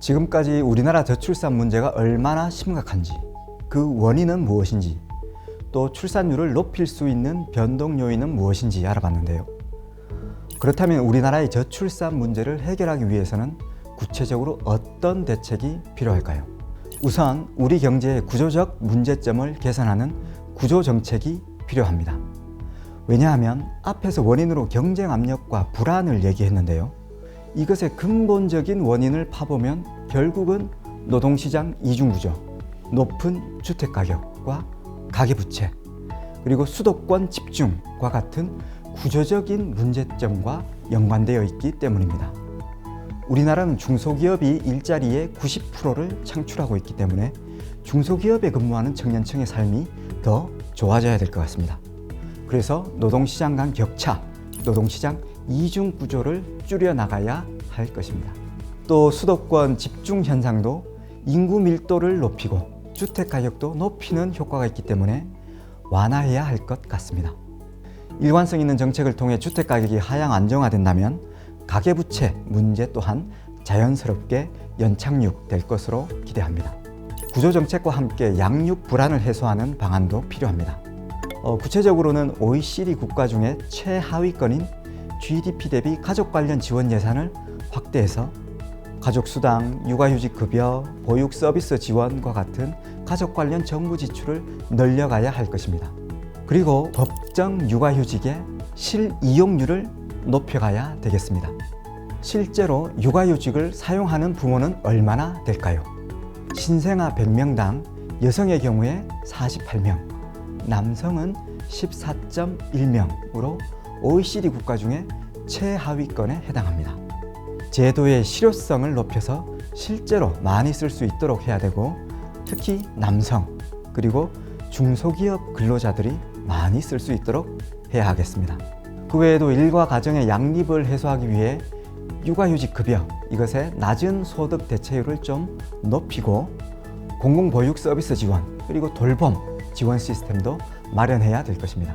지금까지 우리나라 저출산 문제가 얼마나 심각한지, 그 원인은 무엇인지, 또 출산율을 높일 수 있는 변동 요인은 무엇인지 알아봤는데요. 그렇다면 우리나라의 저출산 문제를 해결하기 위해서는 구체적으로 어떤 대책이 필요할까요? 우선 우리 경제의 구조적 문제점을 개선하는 구조 정책이 필요합니다. 왜냐하면 앞에서 원인으로 경쟁 압력과 불안을 얘기했는데요. 이것의 근본적인 원인을 파보면 결국은 노동시장 이중구조, 높은 주택가격과 가계부채, 그리고 수도권 집중과 같은 구조적인 문제점과 연관되어 있기 때문입니다. 우리나라는 중소기업이 일자리의 90%를 창출하고 있기 때문에 중소기업에 근무하는 청년층의 삶이 더 좋아져야 될 것 같습니다. 그래서 노동시장 간 격차, 노동시장 이중 구조를 줄여 나가야 할 것입니다. 또 수도권 집중 현상도 인구 밀도를 높이고 주택 가격도 높이는 효과가 있기 때문에 완화해야 할 것 같습니다. 일관성 있는 정책을 통해 주택 가격이 하향 안정화된다면 가계부채 문제 또한 자연스럽게 연착륙될 것으로 기대합니다. 구조 정책과 함께 양육 불안을 해소하는 방안도 필요합니다. 어, 구체적으로는 OECD 국가 중에 최하위권인 GDP 대비 가족 관련 지원 예산을 확대해서 가족 수당, 육아휴직 급여, 보육 서비스 지원과 같은 가족 관련 정부 지출을 늘려가야 할 것입니다. 그리고 법정 육아휴직의 실이용률을 높여가야 되겠습니다. 실제로 육아휴직을 사용하는 부모는 얼마나 될까요? 신생아 100명당 여성의 경우에 48명, 남성은 14.1명으로 OECD 국가 중에 최하위권에 해당합니다. 제도의 실효성을 높여서 실제로 많이 쓸 수 있도록 해야 되고 특히 남성 그리고 중소기업 근로자들이 많이 쓸 수 있도록 해야 하겠습니다. 그 외에도 일과 가정의 양립을 해소하기 위해 육아휴직 급여 이것의 낮은 소득 대체율을 좀 높이고 공공보육 서비스 지원 그리고 돌봄 지원 시스템도 마련해야 될 것입니다.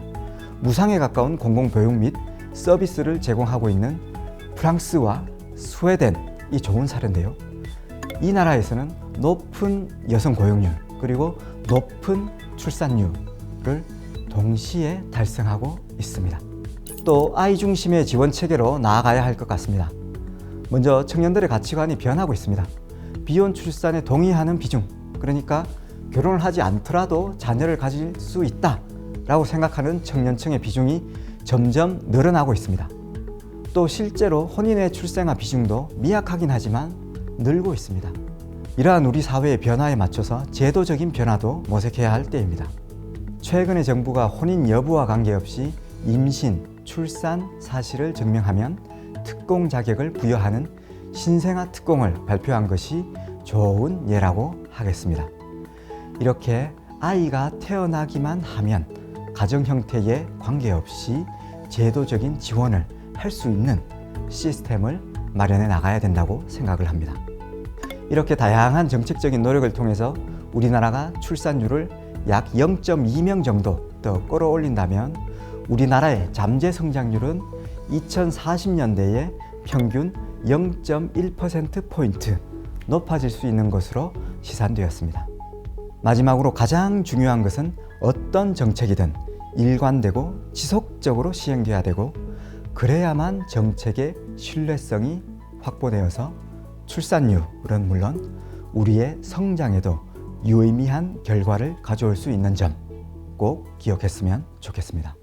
무상에 가까운 공공보육 및 서비스를 제공하고 있는 프랑스와 스웨덴이 좋은 사례인데요. 이 나라에서는 높은 여성 고용률 그리고 높은 출산율을 동시에 달성하고 있습니다. 또 아이 중심의 지원 체계로 나아가야 할 것 같습니다. 먼저 청년들의 가치관이 변하고 있습니다. 비혼 출산에 동의하는 비중, 그러니까 결혼을 하지 않더라도 자녀를 가질 수 있다 라고 생각하는 청년층의 비중이 점점 늘어나고 있습니다. 또 실제로 혼인의 출생아 비중도 미약하긴 하지만 늘고 있습니다. 이러한 우리 사회의 변화에 맞춰서 제도적인 변화도 모색해야 할 때입니다. 최근에 정부가 혼인 여부와 관계없이 임신, 출산 사실을 증명하면 특공 자격을 부여하는 신생아 특공을 발표한 것이 좋은 예라고 하겠습니다. 이렇게 아이가 태어나기만 하면 가정 형태에 관계없이 제도적인 지원을 할 수 있는 시스템을 마련해 나가야 된다고 생각을 합니다. 이렇게 다양한 정책적인 노력을 통해서 우리나라가 출산율을 약 0.2명 정도 더 끌어올린다면 우리나라의 잠재 성장률은 2040년대에 평균 0.1%포인트 높아질 수 있는 것으로 시산되었습니다. 마지막으로 가장 중요한 것은 어떤 정책이든 일관되고 지속적으로 시행돼야 되고 그래야만 정책의 신뢰성이 확보되어서 출산율은 물론 우리의 성장에도 유의미한 결과를 가져올 수 있는 점 꼭 기억했으면 좋겠습니다.